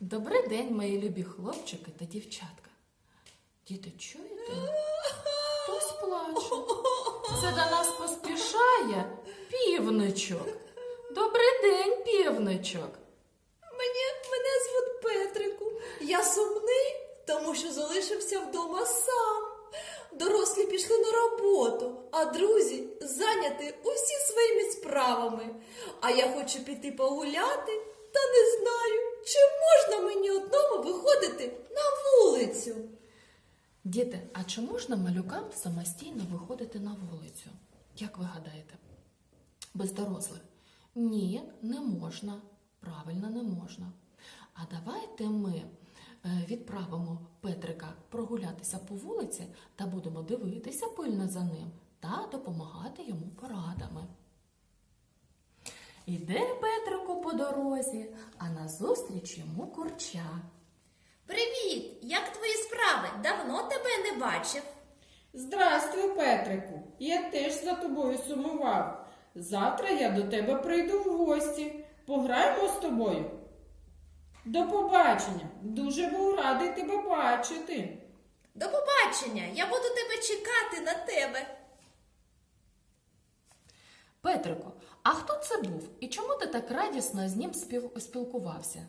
Добрий день, мої любі хлопчики та дівчатка. Діти, чуєте? Хтось плаче. Це до нас поспішає півничок. Добрий день, півничок. Мені мене звуть Петрику. Я сумний, тому що залишився вдома сам. Дорослі пішли на роботу, а друзі зайняті усі своїми справами. А я хочу піти погуляти, та не знаю, чи можна мені одному виходити на вулицю. Діти, а чи можна малюкам самостійно виходити на вулицю? Як ви гадаєте? Без дорослих? Ні, не можна. Правильно, не можна. А давайте ми е, відправимо Петрика прогулятися по вулиці та будемо дивитися пильно за ним та допомагати йому порадами. Іде Петрику по дорозі, а назустріч йому курча. Привіт! Як твої справи? Давно тебе не бачив. Здрастуй, Петрику. Я теж за тобою сумував. Завтра я до тебе прийду в гості. Пограємо з тобою. До побачення. Дуже був радий тебе бачити. До побачення! Я буду тебе чекати на тебе. Петрику, а хто це був і чому ти так радісно з ним спілкувався?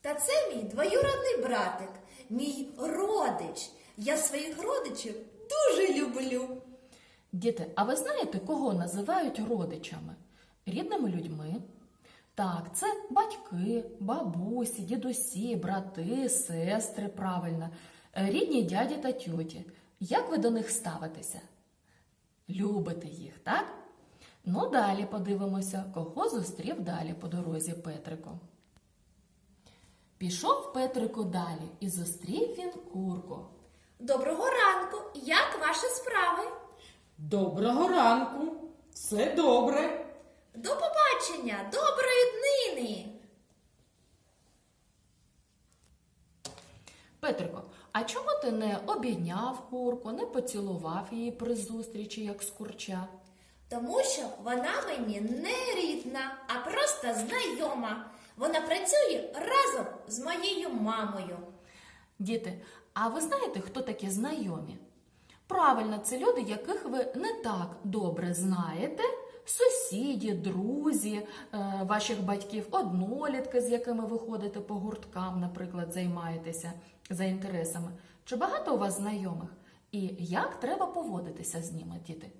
Та це мій двоюродний братик, мій родич. Я своїх родичів дуже люблю. Діти, а ви знаєте, кого називають родичами? Рідними людьми? Так, це батьки, бабусі, дідусі, брати, сестри, правильно, рідні дяді та тьоті. Як ви до них ставитеся? Любите їх, так? Ну, далі подивимося, кого зустрів далі по дорозі Петрику. Пішов Петрику далі і зустрів він курку. Доброго ранку! Як ваші справи? Доброго ранку. Все добре. До побачення! Доброї днини! Петрико, а чому ти не обійняв курку, не поцілував її при зустрічі, як скурча? Тому що вона мені не рідна, а просто знайома. Вона працює разом з моєю мамою. Діти, а ви знаєте, хто такі знайомі? Правильно, це люди, яких ви не так добре знаєте. Сусіді, друзі, е, ваших батьків, однолітки, з якими ви ходите по гурткам, наприклад, займаєтеся за інтересами. Чи багато у вас знайомих? І як треба поводитися з ними, діти?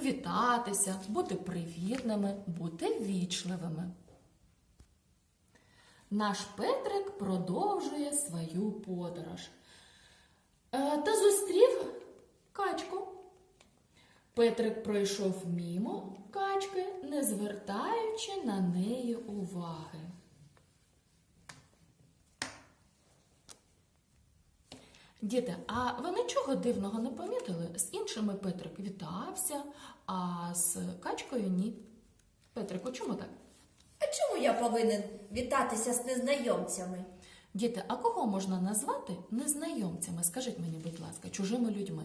Вітатися, бути привітними, бути вічливими. Наш Петрик продовжує свою подорож. Е, Та зустрів качку. Петрик пройшов мімо качки, не звертаючи на неї уваги. Діти, а ви нічого дивного не помітили? З іншими Петрик вітався, а з качкою ні. Петрику, чому так? А чому я повинен вітатися з незнайомцями? Діти, а кого можна назвати незнайомцями? Скажіть мені, будь ласка, чужими людьми.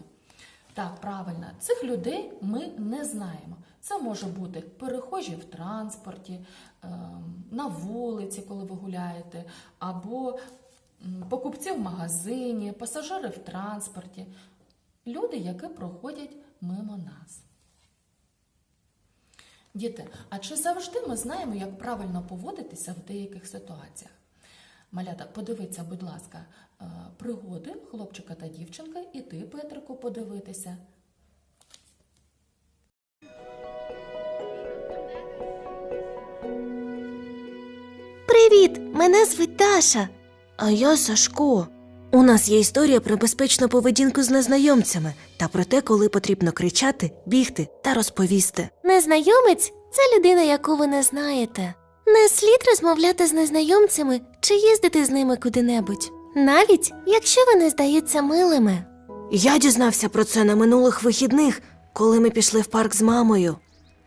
Так, правильно, цих людей ми не знаємо. Це може бути перехожі в транспорті, ем, на вулиці, коли ви гуляєте, або покупці в магазині, пасажири в транспорті, люди, які проходять мимо нас. Діти, а чи завжди ми знаємо, як правильно поводитися в деяких ситуаціях? Малята, подивіться, будь ласка, е, пригоди хлопчика та дівчинки, і ти, Петрику, подивитися. Привіт! Мене звуть Даша. А я Сашко. У нас є історія про безпечну поведінку з незнайомцями та про те, коли потрібно кричати, бігти та розповісти. Незнайомець це людина, яку ви не знаєте. Не слід розмовляти з незнайомцями чи їздити з ними куди-небудь, навіть якщо вони здаються милими. Я дізнався про це на минулих вихідних, коли ми пішли в парк з мамою.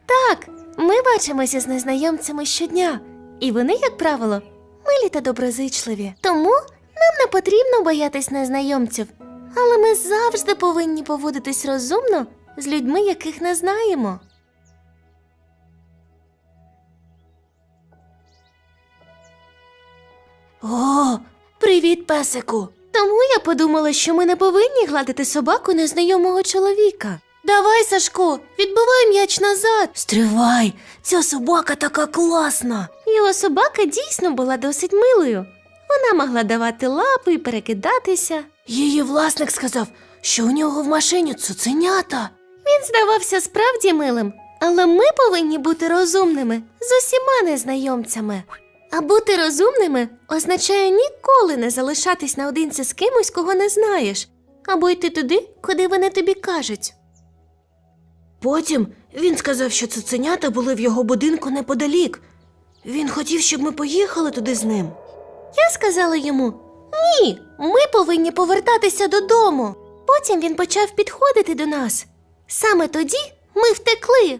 Так, ми бачимося з незнайомцями щодня, і вони, як правило, милі та доброзичливі. Тому нам не потрібно боятись незнайомців, але ми завжди повинні поводитись розумно з людьми, яких не знаємо. О, Привіт, песику. Тому я подумала, що ми не повинні гладити собаку незнайомого чоловіка. Давай, Сашко, відбивай м'яч назад. Стривай, ця собака така класна. Його собака дійсно була досить милою. Вона могла давати лапи і перекидатися. Її власник сказав, що у нього в машині цуценята. Він здавався справді милим, але ми повинні бути розумними з усіма незнайомцями. А бути розумними означає ніколи не залишатись наодинці з кимось, кого не знаєш, або йти туди, куди вони тобі кажуть. Потім він сказав, що цуценята були в його будинку неподалік. Він хотів, щоб ми поїхали туди з ним. Я сказала йому: ні, ми повинні повертатися додому. Потім він почав підходити до нас. Саме тоді ми втекли.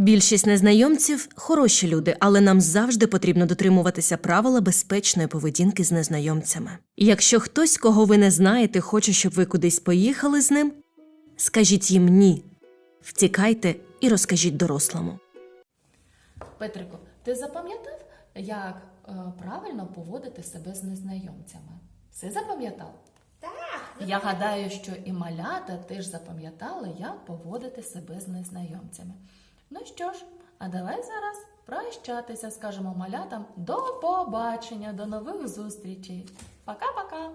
Більшість незнайомців хороші люди, але нам завжди потрібно дотримуватися правила безпечної поведінки з незнайомцями. І Якщо хтось, кого ви не знаєте, хоче, щоб ви кудись поїхали з ним, скажіть їм ні, втікайте і розкажіть дорослому. Петрику, ти запам'ятав, як е, правильно поводити себе з незнайомцями? Все запам'ятав? Так, Я гадаю, що і малята теж запам'ятали, як поводити себе з незнайомцями. Ну що ж, а давай зараз прощатися, скажемо малятам до побачення, до нових зустрічей. Пока-пока!